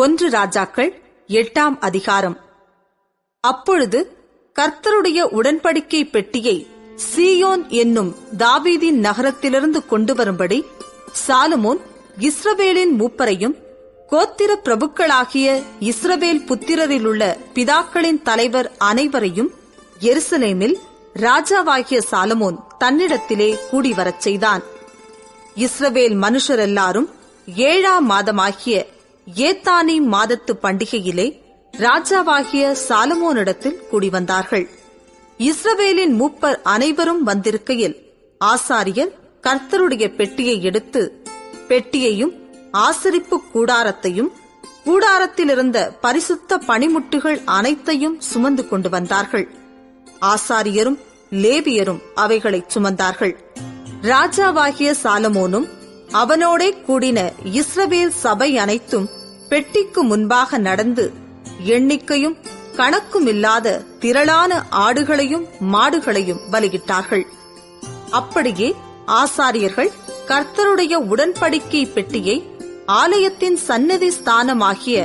ஒன்று ராஜாக்கள் எட்டாம் அதிகாரம். அப்பொழுது கர்த்தருடைய உடன்படிக்கை பெட்டியை சீயோன் என்னும் தாவீதின் நகரத்திலிருந்து கொண்டு வரும்படி சாலமோன் இஸ்ரவேலின் மூப்பரையும் கோத்திர பிரபுக்களாகிய இஸ்ரவேல் புத்திரரிலுள்ள பிதாக்களின் தலைவர் அனைவரையும் எருசலேமில் ராஜாவாகிய சாலமோன் தன்னிடத்திலே கூடி வரச் செய்தான். இஸ்ரவேல் மனுஷரெல்லாரும் ஏழாம் மாதமாகிய ஏத்தானி மாதத்து பண்டிகையிலே ராஜாவாகிய சாலமோனிடத்தில் கூடிவந்தார்கள். இஸ்ரவேலின் மூப்பர் அனைவரும் வந்திருக்கையில் ஆசாரியர் கர்த்தருடைய பெட்டியை எடுத்து பெட்டியையும் ஆசரிப்பு கூடாரத்தையும் கூடாரத்திலிருந்த பரிசுத்த பணிமுட்டுகள் அனைத்தையும் சுமந்து கொண்டு வந்தார்கள். ஆசாரியரும் லேவியரும் அவைகளைச் சுமந்தார்கள். ராஜாவாகிய சாலமோனும் அவனோடே கூடின இஸ்ரவேல் சபை அனைத்தும் பெட்டிக்கு முன்பாக நடந்து எண்ணிக்கையும் கணக்குமில்லாத திரளான ஆடுகளையும் மாடுகளையும் பலியிட்டார்கள். அப்படியே ஆசாரியர்கள் கர்த்தருடைய உடன்படிக்கை பெட்டியை ஆலயத்தின் சன்னதி ஸ்தானமாகிய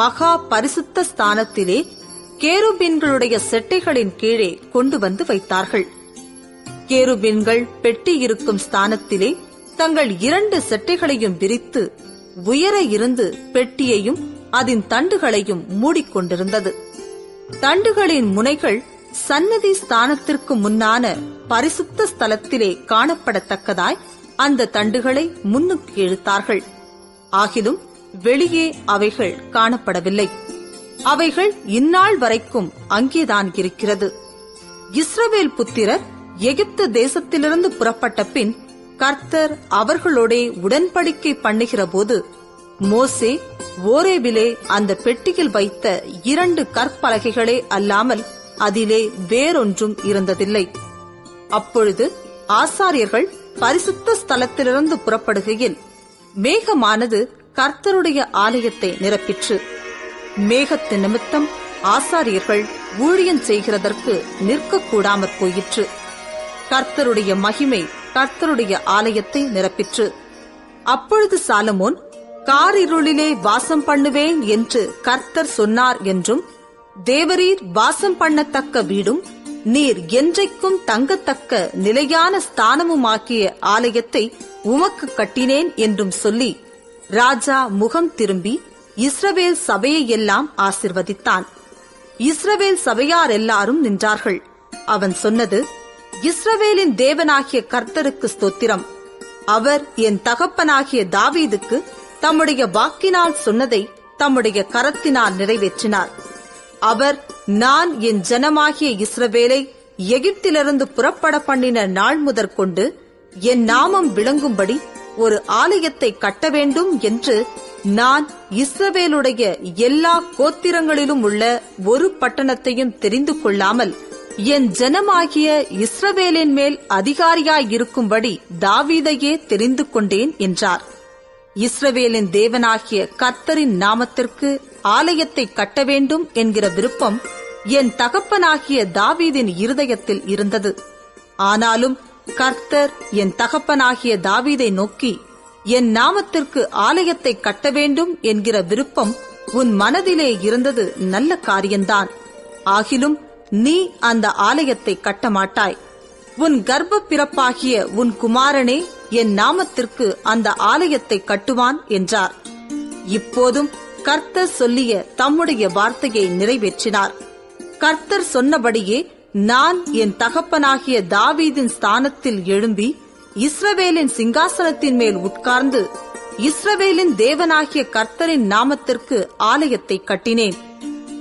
மகா பரிசுத்த ஸ்தானத்திலே கேருபீன்களுடைய செட்டைகளின் கீழே கொண்டு வந்து வைத்தார்கள். கேருபீன்கள் பெட்டி இருக்கும் ஸ்தானத்திலே தங்கள் இரண்டு செட்டைகளையும் விரித்து உயர இருந்து பெட்டியையும் அதன் தண்டுகளையும் மூடிக்கொண்டிருந்தது. தண்டுகளின் முனைகள் சன்னதி ஸ்தானத்திற்கு முன்னான பரிசுத்த ஸ்தலத்திலே காணப்படத்தக்கதாய் அந்த தண்டுகளை முன்னுக்கு இழுத்தார்கள். ஆகிலும் வெளியே அவைகள் காணப்படவில்லை. அவைகள் இந்நாள் வரைக்கும் அங்கேதான் இருக்கிறது. இஸ்ரவேல் புத்திரர் எகிப்து தேசத்திலிருந்து புறப்பட்ட பின் கர்த்தர் அவர்களோடே உடன்படிக்கை பண்ணுகிற போது மோசே ஓரேவிலே அந்த பெட்டியில் வைத்த இரண்டு கற்பலகைகளே அல்லாமல் அதிலே வேறொன்றும் இருந்ததில்லை. அப்பொழுது ஆசாரியர்கள் பரிசுத்த ஸ்தலத்திலிருந்து புறப்படுகையில் மேகமானது கர்த்தருடைய ஆலயத்தை நிரப்பிற்று. மேகத்து நிமித்தம் ஆசாரியர்கள் ஊழியம் செய்கிறதற்கு நிற்கக்கூடாமற் போயிற்று. கர்த்தருடைய மகிமை கர்த்தருடைய ஆலயத்தை நிரப்பிற்று. அப்பொழுது சாலமோன் காரிருளிலே வாசம் பண்ணுவேன் என்று கர்த்தர் சொன்னார் என்றும் தேவரீர் வாசம் பண்ணத்தக்க வீடும் நீர் என்றைக்கும் தங்கத்தக்க நிலையான ஸ்தானமுமாக்கிய ஆலயத்தை உமக்கு கட்டினேன் என்றும் சொல்லி ராஜா முகம் திரும்பி இஸ்ரவேல் சபையையெல்லாம் ஆசிர்வதித்தான். இஸ்ரவேல் சபையார் எல்லாரும் நின்றார்கள். அவன் சொன்னது இஸ்ரவேலின் தேவனாகிய கர்த்தருக்கு ஸ்தோத்திரம். அவர் என் தகப்பனாகிய தாவீதுக்கு தம்முடைய வாக்கினால் சொன்னதை தம்முடைய கரத்தினால் நிறைவேற்றினார். அவர் நான் என் ஜனமாகிய இஸ்ரவேலை எகிப்திலிருந்து புறப்பட பண்ணின நாள் முதற்கொண்டு என் நாமம் விளங்கும்படி ஒரு ஆலயத்தை கட்ட வேண்டும் என்று நான் இஸ்ரவேலுடைய எல்லா கோத்திரங்களிலும் உள்ள ஒரு பட்டணத்தையும் தெரிந்து கொள்ளாமல் என் ஜனமாகிய இஸ்ரவேலின் மேல் அதிகாரியாயிருக்கும்படி தாவீதையே தெரிந்து கொண்டேன் என்றார். இஸ்ரவேலின் தேவனாகிய கர்த்தரின் நாமத்திற்கு ஆலயத்தை கட்ட வேண்டும் என்கிற விருப்பம் என் தகப்பனாகிய தாவீதின் இருதயத்தில் இருந்தது. ஆனாலும் கர்த்தர் என் தகப்பனாகிய தாவீதை நோக்கி என் நாமத்திற்கு ஆலயத்தை கட்ட வேண்டும் என்கிற விருப்பம் உன் மனதிலே இருந்தது நல்ல காரியம்தான் ஆகிலும் நீ அந்த ஆலயத்தை கட்டமாட்டாய். உன் கர்ப்ப பிறப்பாகிய உன் குமாரனே என் நாமத்திற்கு அந்த ஆலயத்தை கட்டுவான் என்றார். இப்போதும் கர்த்தர் சொல்லிய தம்முடைய வார்த்தையை நிறைவேற்றினார். கர்த்தர் சொன்னபடியே நான் என் தகப்பனாகிய தாவீதின் ஸ்தானத்தில் எழும்பி இஸ்ரவேலின் சிங்காசனத்தின் மேல் உட்கார்ந்து இஸ்ரவேலின் தேவனாகிய கர்த்தரின் நாமத்திற்கு ஆலயத்தை கட்டினேன்.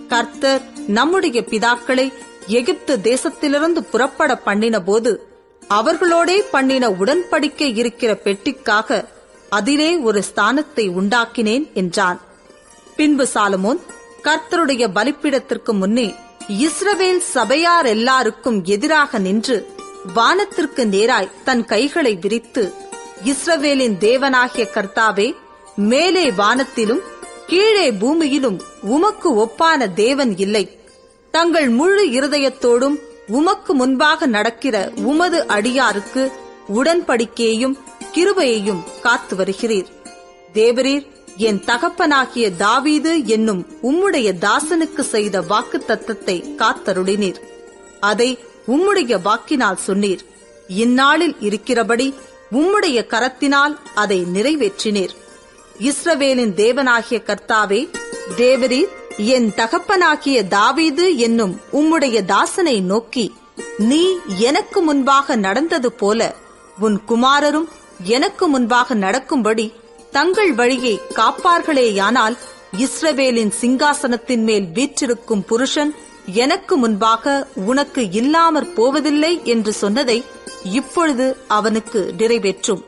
கர்த்தர் நம்முடைய பிதாக்களை எகிப்து தேசத்திலிருந்து புறப்பட பண்ணின போது அவர்களோடே பண்ணின உடன்படிக்கை இருக்கிற பெட்டிக்காக அதிலே ஒரு ஸ்தானத்தை உண்டாக்கினேன் என்றான். பின்பு சாலமோன் கர்த்தருடைய பலிப்பிடத்திற்கு முன்னே இஸ்ரவேல் சபையார் எல்லாருக்கும் எதிராக நின்று வானத்திற்கு நேராய் தன் கைகளை விரித்து இஸ்ரவேலின் தேவனாகிய கர்த்தாவே மேலே வானத்திலும் கீழே பூமியிலும் உமக்கு ஒப்பான தேவன் இல்லை. தங்கள் முழு இருதயத்தோடும் உமக்கு முன்பாக நடக்கிற உமது அடியாருக்கு உடன்படிக்கையையும் கிருபையையும் காத்து வருகிறீர். தேவரீர் என் தகப்பனாகிய தாவீது என்னும் உம்முடைய தாசனுக்கு செய்த வாக்கு தத்தத்தை காத்தருளினீர். அதை உம்முடைய வாக்கினால் சொன்னீர். இந்நாளில் இருக்கிறபடி உம்முடைய கரத்தினால் அதை நிறைவேற்றினீர். இஸ்ரவேலின் தேவனாகிய கர்த்தாவே தேவரீர் என் தகப்பனாகிய தாவீது என்னும் உம்முடைய தாசனை நோக்கி நீ எனக்கு முன்பாக நடந்தது போல உன் குமாரரும் எனக்கு முன்பாக நடக்கும்படி தங்கள் வழியை காப்பார்களேயானால் இஸ்ரவேலின் சிங்காசனத்தின் மேல் வீற்றிருக்கும் புருஷன் எனக்கு முன்பாக உனக்கு இல்லாமற் போவதில்லை என்று சொன்னதை இப்பொழுது அவனுக்கு நிறைவேற்றும்.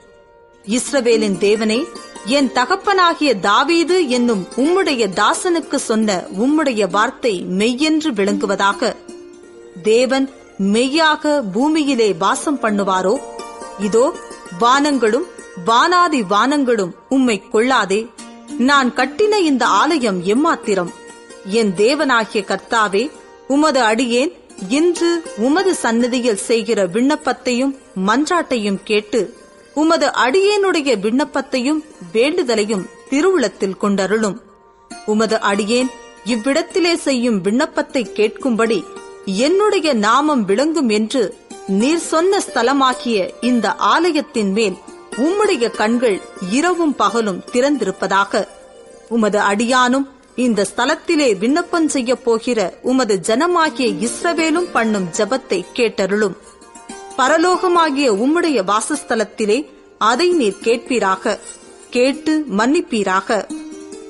இஸ்ரவேலின் தேவனே என் தகப்பனாகிய தாவீது என்னும் உம்முடைய தாசனுக்கு சொன்ன உம்முடைய வார்த்தை மெய்யென்று விளங்குவதாக. தேவன் மெய்யாக பூமியிலே வாசம் பண்ணுவாரோ? இதோ வானங்களும் வானாதி வானங்களும் உம்மை கொள்ளாதே. நான் கட்டின இந்த ஆலயம் எம்மாத்திரம்? என் தேவனாகிய கர்த்தாவே உமது அடியேன் இன்று உமது சன்னதியில் செய்கிற விண்ணப்பத்தையும் மன்றாட்டையும் கேட்டு உமது அடியேனுடைய விண்ணப்பத்தையும் வேண்டுதலையும் திருவுளத்தில் கொண்டருளும். உமது அடியேன் இவ்விடத்திலே செய்யும் விண்ணப்பத்தை கேட்கும்படி என்னுடைய நாமம் விளங்கும் என்று நீர் சொன்ன ஸ்தலமாகிய இந்த ஆலயத்தின் மேல் உம்முடைய கண்கள் இரவும் பகலும் திறந்திருப்பதாக. உமது அடியானும் இந்த ஸ்தலத்திலே விண்ணப்பம் செய்ய போகிற உமது ஜனமாகிய இஸ்ரவேலும் பண்ணும் ஜெபத்தை கேட்டருளும். பரலோகமாகிய உம்முடைய வாசஸ்தலத்திலே அதை நீர் கேட்பீராக கேட்டு மன்னிப்பீராக.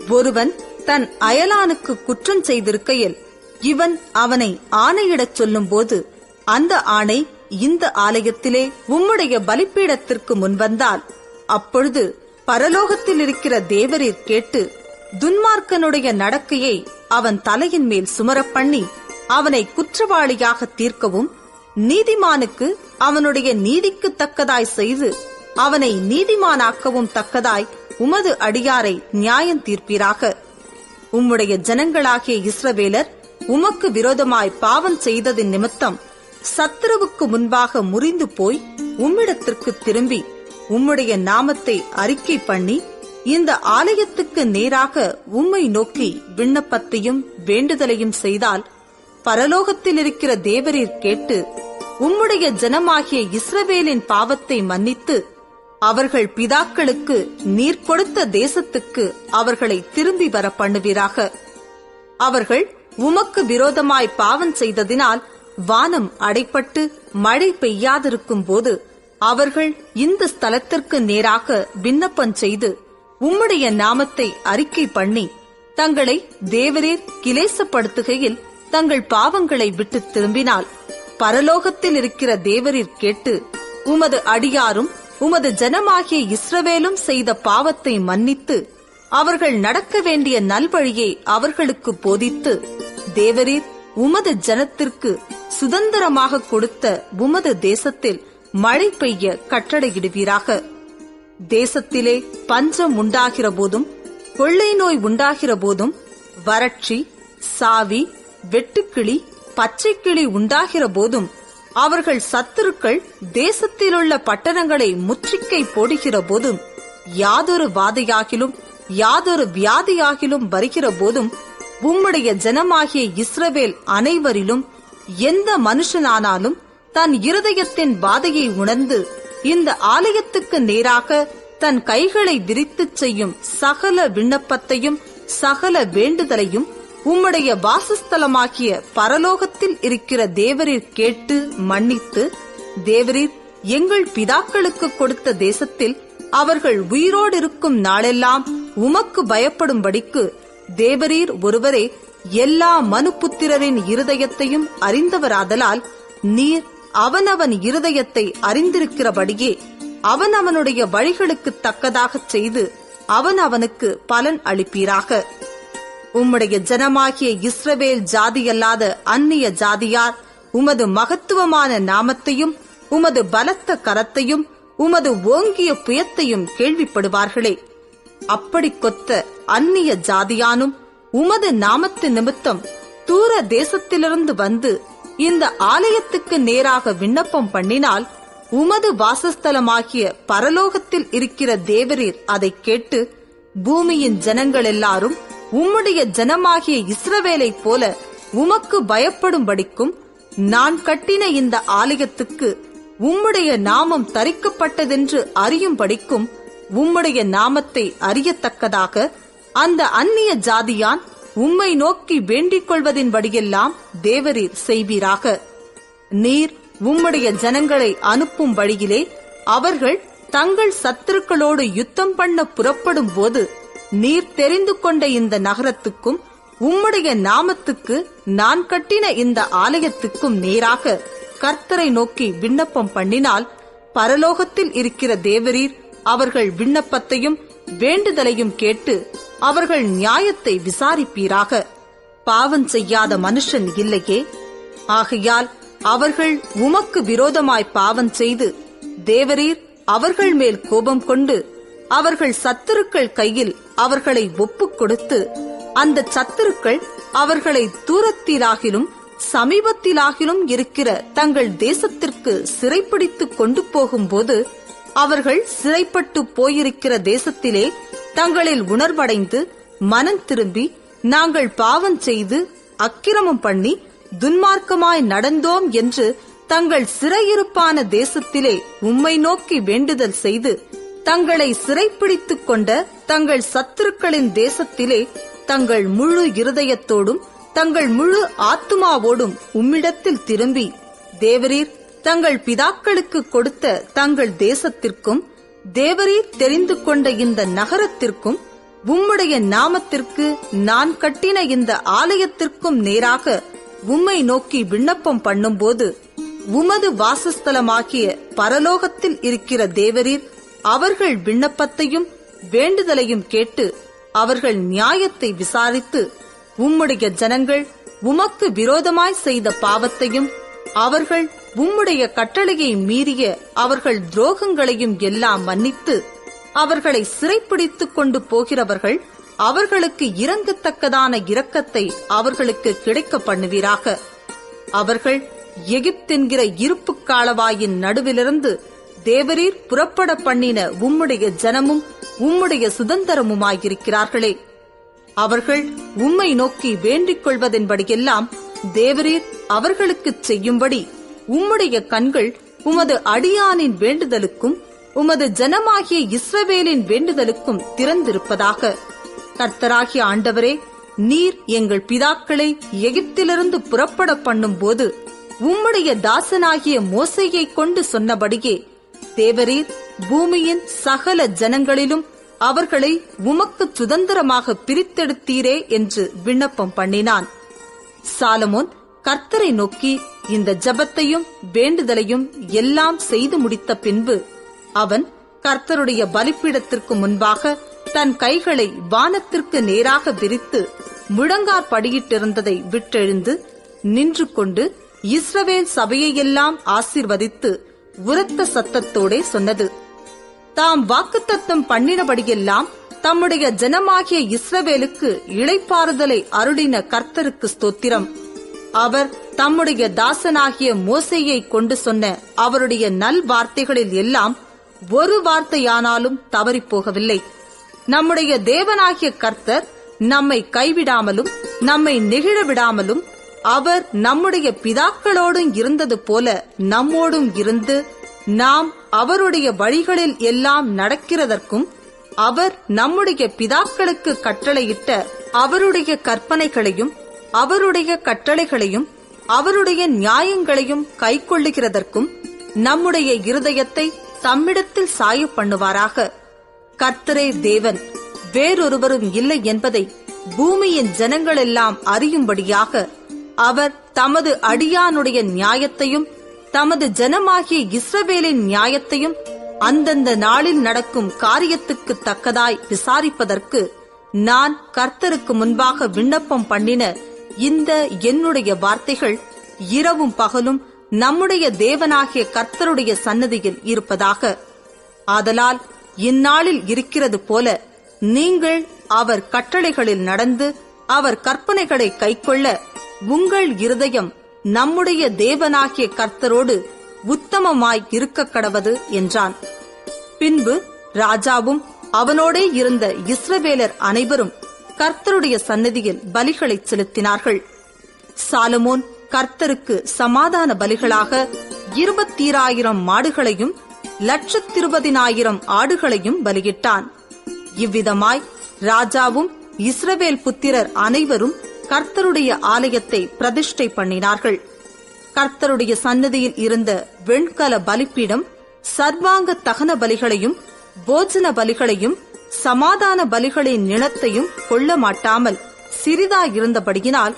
ஒருவன் தன் அயலானுக்கு குற்றம் செய்திருக்கையில் இவன் அவனை ஆணையிடச் சொல்லும்போது அந்த ஆணை இந்த ஆலயத்திலே உம்முடைய பலிப்பீடத்திற்கு முன்வந்தால் அப்பொழுது பரலோகத்தில் இருக்கிற தேவரீர் கேட்டு துன்மார்க்கனுடைய நடக்கையை அவன் தலையின் மேல் சுமரப் பண்ணி அவனை குற்றவாளியாக தீர்க்கவும் நீதிமானுக்கு அவனுடைய நீதிக்கு தக்கதாய் செய்து அவனை நீதிமானாக்கவும் தக்கதாய் உமது அடியாரை நியாயம் தீர்ப்பீராக. உம்முடைய ஜனங்களாகிய இஸ்ரவேலர் உமக்கு விரோதமாய் பாவம் செய்ததின் நிமித்தம் சத்துருவுக்கு முன்பாக முறிந்து போய் உம்மிடத்திற்கு திரும்பி உம்முடைய நாமத்தை அறிக்கை பண்ணி இந்த ஆலயத்துக்கு நேராக உம்மை நோக்கி விண்ணப்பத்தையும் வேண்டுதலையும் செய்தால் பரலோகத்தில் இருக்கிற தேவரீர் கேட்டு உம்முடைய ஜனமாகிய இஸ்ரவேலின் பாவத்தை மன்னித்து அவர்கள் பிதாக்களுக்கு நீர் கொடுத்த தேசத்துக்கு அவர்களை திரும்பி வர பண்ணுவீராக அவர்கள் உமக்கு விரோதமாய் பாவம் செய்ததினால் வானம் அடைப்பட்டு மழை பெய்யாதிருக்கும் போது அவர்கள் இந்த ஸ்தலத்திற்கு நேராக விண்ணப்பம் செய்து உம்முடைய நாமத்தை அறிக்கை பண்ணி தங்களை தேவரீர் கிலேசப்படுத்துகையில் தங்கள் பாவங்களை விட்டு திரும்பினால். பரலோகத்தில் இருக்கிற தேவரீர் கேட்டு உமது அடியாரும் உமது ஜனமாகிய இஸ்ரவேலும் செய்த பாவத்தை மன்னித்து அவர்கள் நடக்க வேண்டிய நல்வழியை அவர்களுக்கு போதித்து தேவரீர் உமது ஜனத்திற்கு சுதந்திரமாக கொடுத்த உமது தேசத்தில் மழை பெய்ய கட்டளையிடுவீராக. தேசத்திலே பஞ்சம் உண்டாகிற போதும் கொள்ளை நோய் உண்டாகிற போதும் வறட்சி சாவி வெட்டுக்கிளி பச்சைக்கிளி உண்டாகிற போதும் அவர்கள் சத்துருக்கள் தேசத்திலுள்ள பட்டணங்களை முற்றுகை போடுகிற போதும் யாதொரு வாதையாகிலும் யாதொரு வியாதியாகிலும் வருகிற போதும் உம்முடைய ஜனமாகிய இஸ்ரவேல் அனைவரிலும் எந்த மனுஷனானாலும் தன் இருதயத்தின் வாதையை உணர்ந்து இந்த ஆலயத்துக்கு நேராக தன் கைகளை விரித்துச் செய்யும் சகல விண்ணப்பத்தையும் சகல வேண்டுதலையும் உம்முடைய வாசஸ்தலமாகிய பரலோகத்தில் இருக்கிற தேவரீர் கேட்டு மன்னித்து தேவரீர் எங்கள் பிதாக்களுக்கு கொடுத்த தேசத்தில் அவர்கள் உயிரோடு இருக்கும் நாளெல்லாம் உமக்கு பயப்படும்படிக்கு தேவரீர் ஒருவரே எல்லா மனுப்புத்திரரின் இருதயத்தையும் அறிந்தவராதலால் நீர் அவனவன் இருதயத்தை அறிந்திருக்கிறபடியே அவன் அவனுடைய வழிகளுக்கு தக்கதாகச் செய்து அவன் அவனுக்கு பலன் அளிப்பீராக. உம்முடைய ஜனமாகிய இஸ்ரவேல் ஜாதியல்லாத அந்நிய ஜாதியார் உமது மகத்துவமான நாமத்தையும் உமது பலத்த கரத்தையும் உமது ஓங்கிய புயத்தையும் கேள்விப்படுவார்களே. அப்படி கொத்த அந்நிய ஜாதியானும் உமது நாமத்து நிமித்தம் தூர தேசத்திலிருந்து வந்து இந்த ஆலயத்துக்கு நேராக விண்ணப்பம் பண்ணினால் உமது வாசஸ்தலமாகிய பரலோகத்தில் இருக்கிற தேவரீர் அதை கேட்டு பூமியின் ஜனங்கள் எல்லாரும் உம்முடைய ஜனமாகிய இஸ்ரவேலைப் போல உமக்கு பயப்படும்படிக்கும் நான் கட்டின இந்த ஆலயத்துக்கு உம்முடைய நாமம் தரிக்கப்பட்டதென்று அறியும்படிக்கும் உம்முடைய நாமத்தை அறியத்தக்கதாக அந்த அந்நிய ஜாதியான் உம்மை நோக்கி வேண்டிக் கொள்வதின்படியெல்லாம் தேவரீர் செய்வீராக. நீர் உம்முடைய ஜனங்களை அனுப்பும் வழியிலே அவர்கள் தங்கள் சத்துருக்களோடு யுத்தம் பண்ண புறப்படும் போது நீர் தெரிந்து கொண்ட இந்த நகரத்துக்கும் உம்முடைய நாமத்துக்கு நான் கட்டின இந்த ஆலயத்துக்கும் நேராக கர்த்தரை நோக்கி விண்ணப்பம் பண்ணினால் பரலோகத்தில் இருக்கிற தேவரீர் அவர்கள் விண்ணப்பத்தையும் வேண்டுதலையும் கேட்டு அவர்கள் நியாயத்தை விசாரிப்பீராக. பாவம் செய்யாத மனுஷன் இல்லையே. ஆகையால் அவர்கள் உமக்கு விரோதமாய் பாவம் செய்து தேவரீர் அவர்கள் மேல் கோபம் கொண்டு அவர்கள் சத்துருக்கள் கையில் அவர்களை ஒப்புக் கொடுத்து அந்த சத்துருக்கள் அவர்களை தூரத்திலாகிலும் சமீபத்திலாகிலும் இருக்கிற தங்கள் தேசத்திற்கு சிறைப்பிடித்துக் கொண்டு போகும்போது அவர்கள் சிறைப்பட்டு போயிருக்கிற தேசத்திலே தங்களில் உணர்வடைந்து மனம் திரும்பி நாங்கள் பாவம் செய்து அக்கிரமம் பண்ணி துன்மார்க்கமாய் நடந்தோம் என்று தங்கள் சிறையிருப்பான தேசத்திலே உம்மை நோக்கி வேண்டுதல் செய்து தங்களை சிறைப்பிடித்துக் கொண்ட தங்கள் சத்துருக்களின் தேசத்திலே தங்கள் முழு இருதயத்தோடும் தங்கள் முழு ஆத்துமாவோடும் உம்மிடத்தில் திரும்பி. தேவரீர் தங்கள் பிதாக்களுக்கு கொடுத்த தங்கள் தேசத்திற்கும் தேவரீர் தெரிந்து கொண்ட இந்த நகரத்திற்கும் உம்முடைய நாமத்திற்கு நான் கட்டின இந்த ஆலயத்திற்கும் நேராக உம்மை நோக்கி விண்ணப்பம் பண்ணும்போது உமது வாசஸ்தலமாகிய பரலோகத்தில் இருக்கிற தேவரீர் அவர்கள் விண்ணப்பத்தையும் வேண்டுதலையும் கேட்டு அவர்கள் நியாயத்தை விசாரித்து உம்முடைய ஜனங்கள் உமக்கு விரோதமாய் செய்த பாவத்தையும் அவர்கள் உம்முடைய கட்டளையை மீறிய அவர்கள் துரோகங்களையும் எல்லாம் மன்னித்து அவர்களை சிறைப்பிடித்துக் கொண்டு போகிறவர்கள் அவர்களுக்கு இறங்கத்தக்கதான இரக்கத்தை அவர்களுக்கு கிடைக்க பண்ணுவீராக. அவர்கள் எகிப்தென்கிற இருப்பு காலவாயின் நடுவிலிருந்து தேவரீர் புறப்பட பண்ணின உம்முடைய ஜனமும் உம்முடைய சுதந்திரமுமாயிருக்கிறார்களே. அவர்கள் உம்மை நோக்கி வேண்டிக் கொள்வதென்படியெல்லாம் தேவரீர் அவர்களுக்குச் செய்யும்படி உம்முடைய கண்கள் உமது அடியானின் வேண்டுதலுக்கும் உமது ஜனமாகிய இஸ்ரவேலின் வேண்டுதலுக்கும் திறந்திருப்பதாக. கர்த்தராகிய ஆண்டவரே நீர் எங்கள் பிதாக்களை எகிப்திலிருந்து புறப்பட பண்ணும்போது உம்முடைய தாசனாகிய மோசையை கொண்டு சொன்னபடியே தேவரீர் பூமியின் சகல ஜனங்களிலும் அவர்களை உமக்கு சுதந்திரமாக பிரித்தெடுத்தீரே என்று விண்ணப்பம் பண்ணினான். சாலமோன் கர்த்தரை நோக்கி இந்த ஜபத்தையும் வேண்டுதலையும் எல்லாம் செய்து முடித்த பின்பு அவன் கர்த்தருடைய பலிப்பீடத்திற்கு முன்பாக தன் கைகளை வானத்திற்கு நேராக விரித்து முழங்கார் படியிட்டிருந்ததை விட்டெழுந்து நின்று கொண்டு இஸ்ரவேல் சபையையெல்லாம் ஆசிர்வதித்து உரத்த சத்தத்தோடே சொன்னது. தாம் வாக்குத்தத்தம் பண்ணினபடியெல்லாம் தம்முடைய ஜனமாகிய இஸ்ரவேலுக்கு இழைப்பாறுதலை அருளின கர்த்தருக்கு ஸ்தோத்திரம். அவர் தம்முடைய தாசனாகிய மோசையை கொண்டு சொன்ன அவருடைய நல் வார்த்தைகளில் எல்லாம் ஒரு வார்த்தையானாலும் தவறிப் போகவில்லை. நம்முடைய தேவனாகிய கர்த்தர் நம்மை கைவிடாமலும் நம்மை நெகிழ விடாமலும் அவர் நம்முடைய பிதாக்களோடும் இருந்தது போல நம்மோடும் இருந்து நாம் அவருடைய வழிகளில் எல்லாம் நடக்கிறதற்கும் அவர் நம்முடைய பிதாக்களுக்கு கட்டளையிட்ட அவருடைய கற்பனைகளையும் அவருடைய கட்டளைகளையும் அவருடைய நியாயங்களையும் கைக்கொள்ளுகிறதற்கும் நம்முடைய இருதயத்தை தம்மிடத்தில் சாய பண்ணுவாராக. கர்த்தரே தேவன் வேறொருவரும் இல்லை என்பதை பூமியின் ஜனங்களெல்லாம் அறியும்படியாக அவர் தமது அடியானுடைய நியாயத்தையும் தமது ஜனமாகிய இஸ்ரவேலின் நியாயத்தையும் அந்தந்த நாளில் நடக்கும் காரியத்துக்கு தக்கதாய் விசாரிப்பதற்கு நான் கர்த்தருக்கு முன்பாக விண்ணப்பம் பண்ணின இந்த என்னுடைய வார்த்தைகள் இரவும் பகலும் நம்முடைய தேவனாகிய கர்த்தருடைய சன்னதியில் இருப்பதாக. ஆதலால் இந்நாளில் இருக்கிறது போல நீங்கள் அவர் கட்டளைகளில் நடந்து அவர் கற்பனைகளை கைக்கொள்ள உங்கள் இருதயம் நம்முடைய தேவனாகிய கர்த்தரோடு உத்தமமாய் இருக்க கடவது என்றான். பின்பு ராஜாவும் அவனோடே இருந்த இஸ்ரவேலர் அனைவரும் கர்த்தருடைய சன்னதியில் பலிகளை செலுத்தினார்கள். சாலமோன் கர்த்தருக்கு சமாதான பலிகளாக இருபத்தீராயிரம் மாடுகளையும் லட்சத்திருபதினாயிரம் ஆடுகளையும் பலியிட்டான். இவ்விதமாய் ராஜாவும் இஸ்ரவேல் புத்திரர் அனைவரும் கர்த்தருடைய ஆலயத்தை பிரதிஷ்டை பண்ணினார்கள். கர்த்தருடைய சன்னதியில் இருந்த வெண்கல பலிப்பீடம் சர்வாங்க தகன பலிகளையும் போஜன பலிகளையும் சமாதான பலிகளின் நிலத்தையும் கொள்ள மாட்டாமல் சிறிதாயிருந்தபடியினால்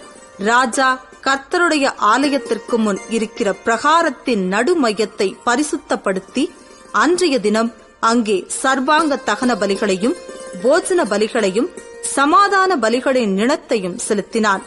ராஜா கர்த்தருடைய ஆலயத்திற்கு முன் இருக்கிற பிரகாரத்தின் நடுமையத்தை பரிசுத்தப்படுத்தி அன்றைய தினம் அங்கே சர்வாங்க தகன பலிகளையும் போஜன பலிகளையும் சமாதான பலிகளின் நிலத்தையும் செலுத்தினான்.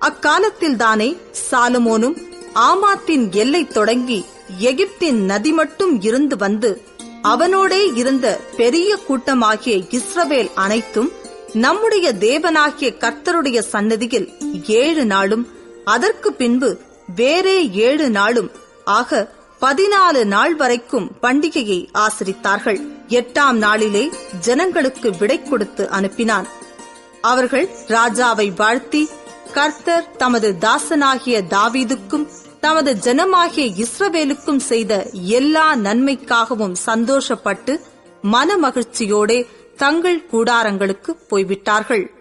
அக்காலத்தில்தானே சாலமோனும் ஆமாத்தின் எல்லை தொடங்கி எகிப்தின் நதி மட்டும் இருந்து வந்து அவனோடே இருந்த பெரிய கூட்டமாகிய இஸ்ரவேல் அனைத்தும் நம்முடைய தேவனாகிய கர்த்தருடைய சன்னதியில் ஏழு நாளும் அதற்கு பின்பு வேறே ஏழு நாளும் ஆக பதினாலு நாள் வரைக்கும் பண்டிகையை ஆசரித்தார்கள். எட்டாம் நாளிலே ஜனங்களுக்கு விடை கொடுத்து அனுப்பினான். அவர்கள் ராஜாவை வாழ்த்தி கர்த்தர் தமது தாசனாகிய தாவீதுக்கும் தமது ஜனமாகிய இஸ்ரவேலுக்கும் செய்த எல்லா நன்மைக்காகவும் சந்தோஷப்பட்டு மனமகிழ்ச்சியோடே தங்கள் கூடாரங்களுக்கு போய்விட்டார்கள்.